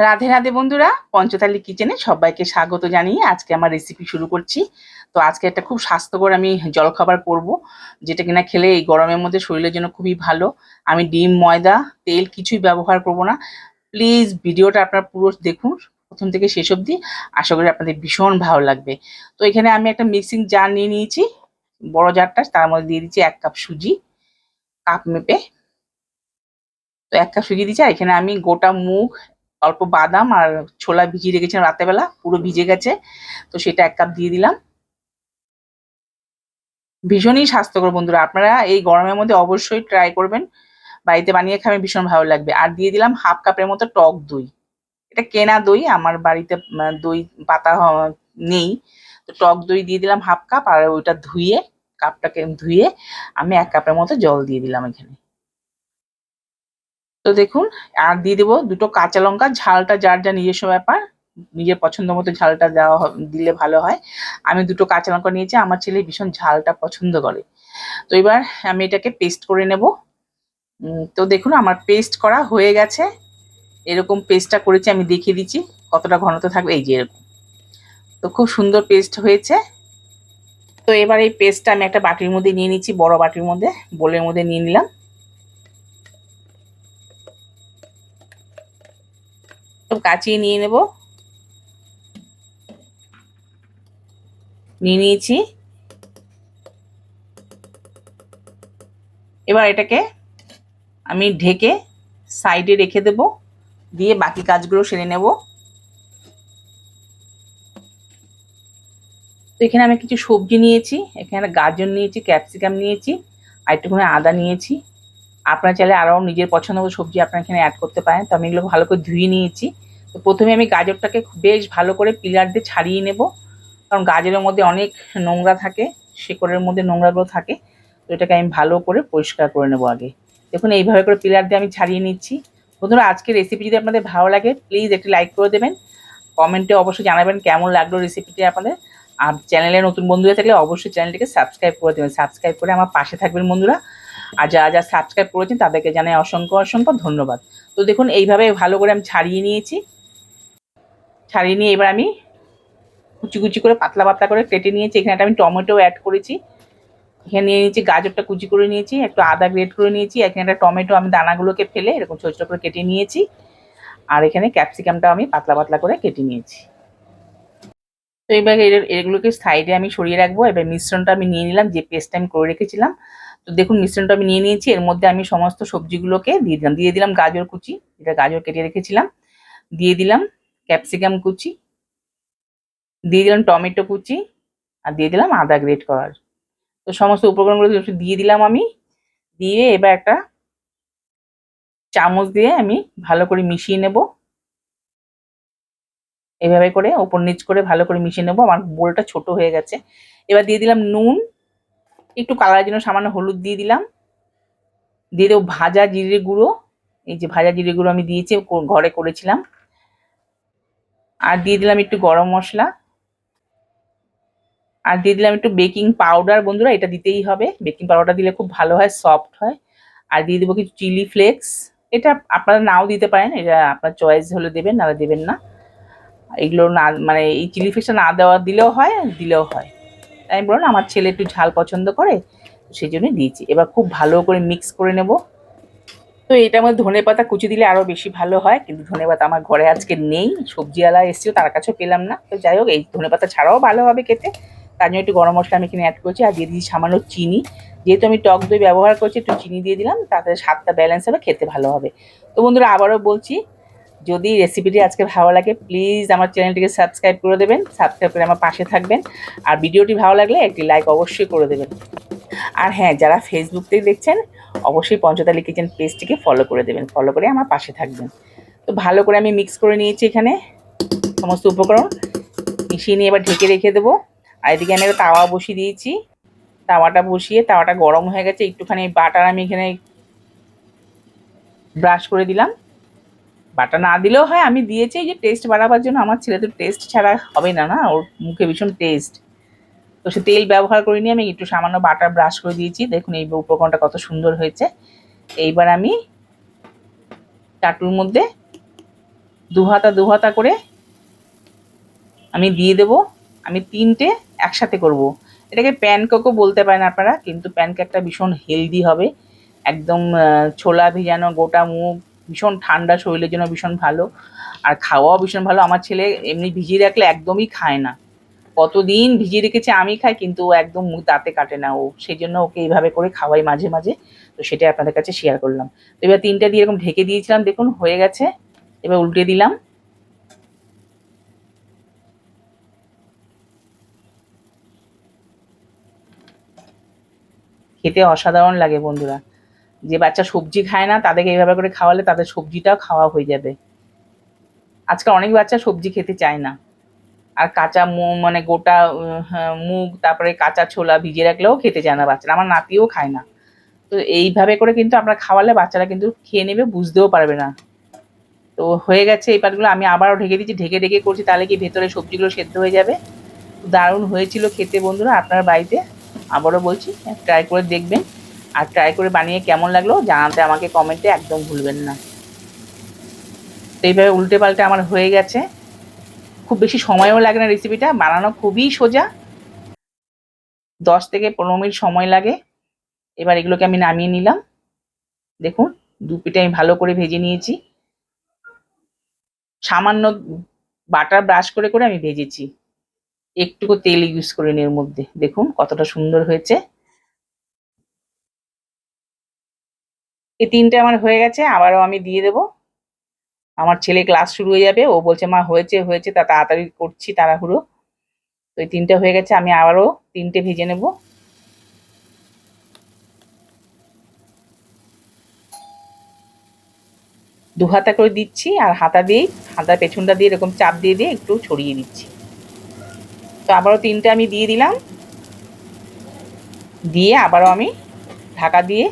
রাধে রাধে বন্ধুরা, পঞ্চতালি কিচেনে সবাইকে স্বাগত জানিয়ে আজকে আমার রেসিপি শুরু করছি। তো আজকে একটা খুব স্বাস্থ্যকর আমি জলখাবার করব, যেটা কিনা খেলে এই গরমের মধ্যে শরীরের জন্য খুবই ভালো। আমি ডিম, ময়দা, তেল কিছুই ব্যবহার করব না। প্লিজ ভিডিওটা আপনারা পুরো দেখুন, প্রথম থেকে শেষ অবধি। আশা করি আপনাদের ভীষণ ভালো লাগবে। তো এখানে আমি একটা মিক্সিং জার নিয়ে নিয়েছি, বড় জারটা তার মধ্যে দিয়ে দিচ্ছি এক কাপ সুজি, কাপ মেপে। তো এক কাপ সুজি দিচ্ছি, আর এখানে আমি গোটা মুগ অল্প বাদাম আর ছোলা ভিজিয়ে রেখেছিলাম রাতেবেলা পুরো ভিজে গেছে। তো সেটা এক কাপ দিয়ে দিলাম। ভীষণই স্বাস্থ্যকর বন্ধুরা, আপনারা এই গরমের মধ্যে অবশ্যই ট্রাই করবেন। বাড়িতে বানিয়ে খাবেন, ভীষণ ভালো লাগবে। আর দিয়ে দিলাম হাফ কাপের মতো টক দই। এটা কেনা দই, আমার বাড়িতে দই পাতা নেই। তো টক দই দিয়ে দিলাম হাফ কাপ আর ওইটা ধুয়ে কাপটাকে ধুয়ে আমি এক কাপের মতো জল দিয়ে দিলাম এখানে। তো দেখুন, আর দিয়ে দেবো দুটো কাঁচা লঙ্কা, ঝালটা যার যা নিজস্ব ব্যাপার, নিজের পছন্দ মতো ঝালটা দেওয়া দিলে ভালো হয়। আমি দুটো কাঁচা লঙ্কা নিয়েছি, আমার ছেলে ভীষণ ঝালটা পছন্দ করে। তো এবার আমি এটাকে পেস্ট করে নেব। তো দেখুন, আমার পেস্ট করা হয়ে গেছে। এরকম পেস্টটা করেছি, আমি দেখিয়ে দিচ্ছি কতটা ঘনত্ব থাকবে, এই যে এরকম। তো খুব সুন্দর পেস্ট হয়েছে। তো এবার এই পেস্টটা আমি একটা বাটির মধ্যে নিয়ে নিচ্ছি, বড় বাটির মধ্যে, বোলের মধ্যে নিয়ে নিলাম। কাচিয়ে নিয়ে নেব। নিয়ে নিয়েছি। এবার এটাকে আমি ঢেকে সাইডে রেখে দেব, দিয়ে বাকি কাজগুলো সেরে নেব। তো এখানে আমি কিছু সবজি নিয়েছি, এখানে গাজর নিয়েছি, ক্যাপসিকাম নিয়েছি, আর একটুখানি আদা নিয়েছি। আপনারা চাইলে আরও নিজের পছন্দ মতো সবজি আপনারা এখানে অ্যাড করতে পারেন। তো আমি এগুলো ভালো করে ধুয়ে নিয়েছি। তো প্রথমে আমি গাজরটাকে বেশ ভালো করে পিলার দিয়ে ছাড়িয়ে নেব। কারণ গাজরের মধ্যে অনেক নোংরা থাকে, শেকড়ের মধ্যে নোংরাগুলো থাকে। তো এটাকে আমি ভালো করে পরিষ্কার করে নেব আগে। দেখুন, এইভাবে করে পিলার দিয়ে আমি ছাড়িয়ে নিচ্ছি। বন্ধুরা আজকে রেসিপি যদি আপনাদের ভালো লাগে প্লিজ একটি লাইক করে দেবেন। কমেন্টে অবশ্যই জানাবেন কেমন লাগল রেসিপিটি আপনাদের। আর চ্যানেলে নতুন বন্ধুরা থাকলে অবশ্যই চ্যানেলটিকে সাবস্ক্রাইব করে দেবেন। সাবস্ক্রাইব করে আমার পাশে থাকবেন বন্ধুরা। আর যারা যা সাবস্ক্রাইব করেছেন তাদেরকে জানাই অসংখ্য অসংখ্য ধন্যবাদ। তো দেখুন, এইভাবে ভালো করে আমি ছাড়িয়ে নিয়েছি। ছাড়িয়ে নিয়ে এবার আমি কুচি কুচি করে, পাতলা পাতলা করে কেটে নিয়েছি। এখানে একটা আমি টমেটো অ্যাড করেছি। এখানে নিয়ে নিয়েছি, গাজরটা কুচি করে নিয়েছি, একটু আদা গ্রেট করে নিয়েছি। এখানে একটা টমেটো আমি দানাগুলোকে ফেলে এরকম ছোটো ছোটো করে কেটে নিয়েছি। আর এখানে ক্যাপসিকামটা আমি পাতলা পাতলা করে কেটে নিয়েছি। তো এবার এগুলোকে সাইডে আমি সরিয়ে রাখব। এবার মিশ্রণটা আমি নিয়ে নিলাম, যে পেস্টটা আমি করে রেখেছিলাম। তো দেখুন, মিশ্রণটা আমি নিয়ে নিয়েছি। এর মধ্যে আমি সমস্ত সবজিগুলোকে দিয়ে দিলাম। দিয়ে দিলাম গাজর কুচি, যেটা গাজর কেটে রেখেছিলাম। দিয়ে দিলাম ক্যাপসিকাম কুচি, দিয়ে দিলাম টমেটো কুচি, আর দিয়ে দিলাম আদা গ্রেট করার। তো সমস্ত উপকরণগুলো দিয়ে দিলাম আমি। দিয়ে এবার একটা চামচ দিয়ে আমি ভালো করে মিশিয়ে নেব। এভাবে করে, ওপর নিচ করে ভালো করে মিশিয়ে নেব। আমার বোলটা ছোট হয়ে গেছে। এবার দিয়ে দিলাম নুন একটু কালারের জন্য সামান্য হলুদ দিয়ে দিলাম। দিয়ে দেবো ভাজা জিরে গুঁড়ো। এই যে ভাজা জিরে গুঁড়ো আমি দিয়েছি ঘরে করেছিলাম। আর দিয়ে দিলাম একটু গরম মশলা। আর দিয়ে দিলাম একটু বেকিং পাউডার। বন্ধুরা, এটা দিতেই হবে। বেকিং পাউডার দিলে খুব ভালো হয়, সফট হয়। আর দিয়ে দেবো কিছু চিলি ফ্লেক্স। এটা আপনারা নাও দিতে পারেন। এটা আপনার চয়েস হলে দেবেন, নাহলে দেবেন না। এগুলো না মানে এই চিলি ফ্লেক্সটা না দেওয়া দিলেও হয় দিলেও হয়। তাই বলুন আমার ছেলে একটু ঝাল পছন্দ করে সেই জন্যই দিয়েছি। এবার খুব ভালো করে মিক্স করে নেব। তো এটার মধ্যে ধনে পাতা কুচি দিলে আরও বেশি ভালো হয়, কিন্তু ধনে পাতা আমার ঘরে আজকে নেই, সবজিওয়ালা এসেছিল, তার কাছেও পেলাম না। তো যাই হোক, এই ধনে পাতা ছাড়াও ভালো হবে খেতে। তার জন্য একটু গরম মশলা আমি এখানে অ্যাড করছি, আর দিয়ে দিয়েছি সামান্য চিনি। যেহেতু আমি টক দই ব্যবহার করছি, একটু চিনি দিয়ে দিলাম, তাতে স্বাদটা ব্যালেন্স হবে, খেতে ভালো হবে। তো বন্ধুরা, আবারও বলছি যদি রেসিপিটি আজকে ভালো লাগে প্লিজ আমার চ্যানেলটিকে সাবস্ক্রাইব করে দেবেন সাবস্ক্রাইব করে আমার পাশে থাকবেন। আর ভিডিওটি ভালো লাগলে একটি লাইক অবশ্যই করে দেবেন। আর হ্যাঁ যারা ফেসবুক থেকে দেখছেন, অবশ্যই পঞ্চতালি কিচেন পেজটিকে ফলো করে দেবেন ফলো করে আমার পাশে থাকবেন। তো ভালো করে আমি মিক্স করে নিয়েছি এখানে সমস্ত উপকরণ। মিশিয়ে নিয়ে এবার ঢেকে রেখে দেবো। আর এদিকে আমি একটা তাওয়া বসিয়ে দিয়েছি। তাওয়াটা বসিয়ে তাওয়াটা গরম হয়ে গেছে, একটুখানি বাটার আমি এখানে ব্রাশ করে দিলাম। বাটা না দিলেও হয়, আমি দিয়েছি যে টেস্ট বাড়াবার জন্য। আমার ছেলে তো টেস্ট ছাড়া হবে না না? ওর মুখে ভীষণ টেস্ট তো সে তেল ব্যবহার করিনি, আমি একটু সামান্য বাটার ব্রাশ করে দিয়েছি। দেখুন এই উপকরণটা কত সুন্দর হয়েছে। এইবার আমি চাটুর মধ্যে দু হাতা দু হাতা করে আমি দিয়ে দেব। আমি তিনটে একসাথে করব। এটাকে প্যানকেকও বলতে পারেন আপনারা, কিন্তু প্যানকেকটা ভীষণ হেলদি হবে। একদম ছোলা ভিজানো গোটা মুগ ভীষণ ঠান্ডা, শরীরের জন্য ভীষণ ভালো। আর খাওয়াও ভীষণ ভালো। আমার ছেলে এমনি ভিজিয়ে রাখলে একদমই খায় না। কতদিন ভিজিয়ে রেখেছে আমি খাই, কিন্তু একদম মুখ দাঁতে কাটে না। ও সেই জন্য ওকে এইভাবে করে খাওয়াই মাঝে মাঝে। তো সেটাই আপনাদের কাছে শেয়ার করলাম। তো এবার তিনটা দিয়ে এরকম ঢেকে দিয়েছিলাম। দেখুন, হয়ে গেছে। এবার উল্টে দিলাম। খেতে অসাধারণ লাগে বন্ধুরা। যে বাচ্চা সবজি খায় না তাদেরকে এইভাবে করে খাওয়ালে তাদের সবজিটাও খাওয়া হয়ে যাবে। আজকাল অনেক বাচ্চা সবজি খেতে চায় না। আর কাঁচা মানে গোটা হ্যাঁ, মুগ তারপরে কাঁচা ছোলা ভিজিয়ে রাখলেও খেতে চায় না বাচ্চারা। আমার নাতিও খায় না। তো এইভাবে করে কিন্তু আমরা খাওয়ালে বাচ্চারা কিন্তু খেয়ে নেবে বুঝতেও পারবে না। তো হয়ে গেছে এই পাটগুলো। আমি আবারও ঢেকে দিচ্ছি। ঢেকে ঢেকে করছি তাহলে কি ভেতরে সবজিগুলো সেদ্ধ হয়ে যাবে? দারুণ হয়েছিল খেতে বন্ধুরা। আপনার বাড়িতে আবারও বলছি ট্রাই করে দেখবেন। আর ট্রাই করে বানিয়ে কেমন লাগল জানাতে আমাকে কমেন্টে একদম ভুলবেন না। তো এইভাবে উল্টে পাল্টে আমার হয়ে গেছে। খুব বেশি সময়ও লাগে না রেসিপিটা বানানো খুবই সোজা। দশ থেকে পনেরো মিনিট সময় লাগে। এবার এগুলোকে আমি নামিয়ে নিলাম। দেখুন দু পিঠে আমি ভালো করে ভেজে নিয়েছি। সামান্য বাটার ব্রাশ করে করে আমি ভেজেছি। একটুকু তেল ইউজ করে এর মধ্যে। দেখুন কতটা সুন্দর হয়েছে। এই তিনটে আমার হয়ে গেছে, আবারও আমি দিয়ে দেব। আমার ছেলে ক্লাস শুরু হয়ে যাবে, ও বলছে, মা, হয়েছে হয়েছে, তা তাড়াতাড়ি করছি, তাড়াহুড়ো। তো এই তিনটে হয়ে গেছে, আমি আবারও তিনটে ভেজে নেব। দু হাতা করে দিচ্ছি, আর হাতা দিয়েই হাতা পেছনটা দিয়ে এরকম চাপ দিয়ে দিয়ে একটু ছড়িয়ে দিচ্ছি। তো আবারও তিনটে আমি দিয়ে দিলাম। দিয়ে আবারও আমি ঢাকা দিয়ে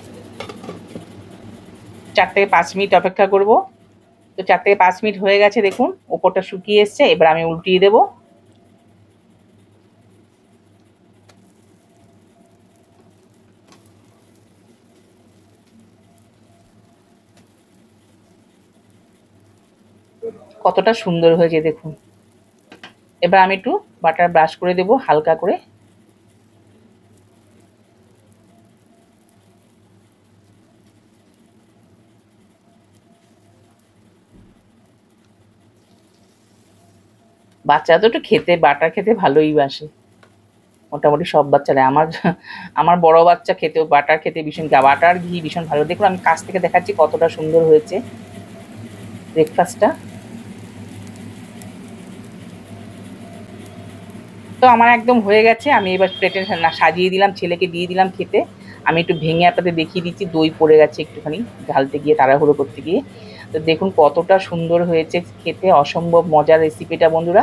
চার থেকে পাঁচ মিনিট অপেক্ষা করব। তো চার থেকে পাঁচ মিনিট হয়ে গেছে, দেখুন, ওপরটা শুকিয়ে এসছে, এবার আমি উল্টিয়ে দেবো। কতটা সুন্দর হয়েছে, দেখুন। এবার আমি একটু বাটার ব্রাশ করে দেব, হালকা করে। বাচ্চারা তো একটু খেতে বাটার খেতে ভালোই বাসে। মোটামুটি সব বাচ্চারা আমার আমার বড় বাচ্চা খেতেও বাটার খেতে ভীষণ বাটার ঘি ভীষণ ভালো। দেখুন, আমি কাছ থেকে দেখাচ্ছি কতটা সুন্দর হয়েছে ব্রেকফাস্টটা তো আমার একদম হয়ে গেছে। আমি এবার প্লেটে না, সাজিয়ে দিলাম, ছেলেকে দিয়ে দিলাম খেতে। আমি একটু ভেঙে আপনাদের দেখিয়ে দিচ্ছি, দই পড়ে গেছে একটুখানি, ঢালতে গিয়ে, তাড়াহুড়ো করতে গিয়ে। তো দেখুন কতটা সুন্দর হয়েছে খেতে, অসম্ভব মজার রেসিপিটা বন্ধুরা।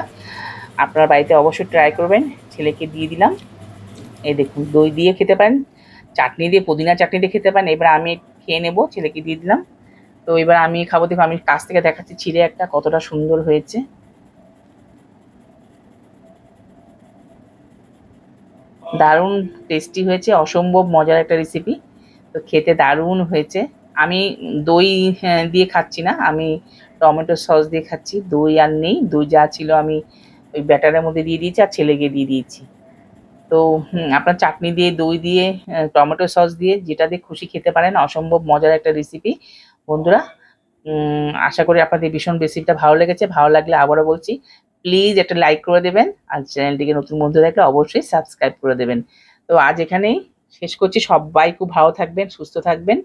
আপনার বাড়িতে অবশ্যই ট্রাই করবেন, ছেলেকে দিয়ে দিলাম। এই দেখুন, দই দিয়ে খেতে পারেন, চাটনি দিয়ে, পুদিনা চাটনি দিয়ে খেতে পারেন, এবার আমি খেয়ে নেব, ছেলেকে দিয়ে দিলাম। তো এবার আমি খাব দেখো আমি কাছ থেকে দেখাচ্ছি, ছিঁড়ে একটা কতটা সুন্দর হয়েছে। দারুণ টেস্টি হয়েছে অসম্ভব মজার একটা রেসিপি তো খেতে দারুণ হয়েছে। আমি দই হ্যাঁ, দিয়ে খাচ্ছি না আমি টমেটো সস দিয়ে খাচ্ছি। দই আর নেই দই যা ছিল আমি ওই ব্যাটারের মধ্যে দিয়ে দিয়েছি আর ছেলেকে দিয়ে দিয়েছি। তো আপনার চাটনি দিয়ে দই দিয়ে টমেটো সস দিয়ে যেটা দিয়ে খুশি খেতে পারেন অসম্ভব মজার একটা রেসিপি বন্ধুরা আশা করি আপনাদের ভীষণ রেসিপিটা ভালো লেগেছে। ভালো লাগলে আবারও বলছি প্লিজ একটা লাইক করে দেবেন আর চ্যানেলটিকে নতুন বন্ধু থাকলে অবশ্যই সাবস্ক্রাইব করে দেবেন। তো আজ এখানেই শেষ করছি। সবাই খুব ভালো থাকবেন, সুস্থ থাকবেন।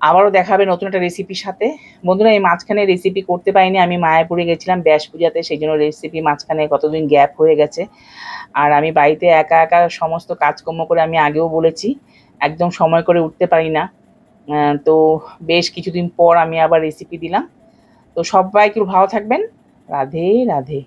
আবারও দেখাবে নতুন একটা রেসিপির সাথে। বন্ধুরা, এই মাঝখানে রেসিপি করতে পারিনি। আমি মায়াপুরে গেছিলাম ব্যাস পূজাতে সেই জন্য রেসিপি মাঝখানে কতদিন গ্যাপ হয়ে গেছে। আর আমি বাড়িতে একা একা সমস্ত কাজকর্ম করে আমি আগেও বলেছি, একদম সময় করে উঠতে পারি না। তো বেশ কিছুদিন পর আমি আবার রেসিপি দিলাম। তো সবাই একটু ভালো থাকবেন। রাধে রাধে।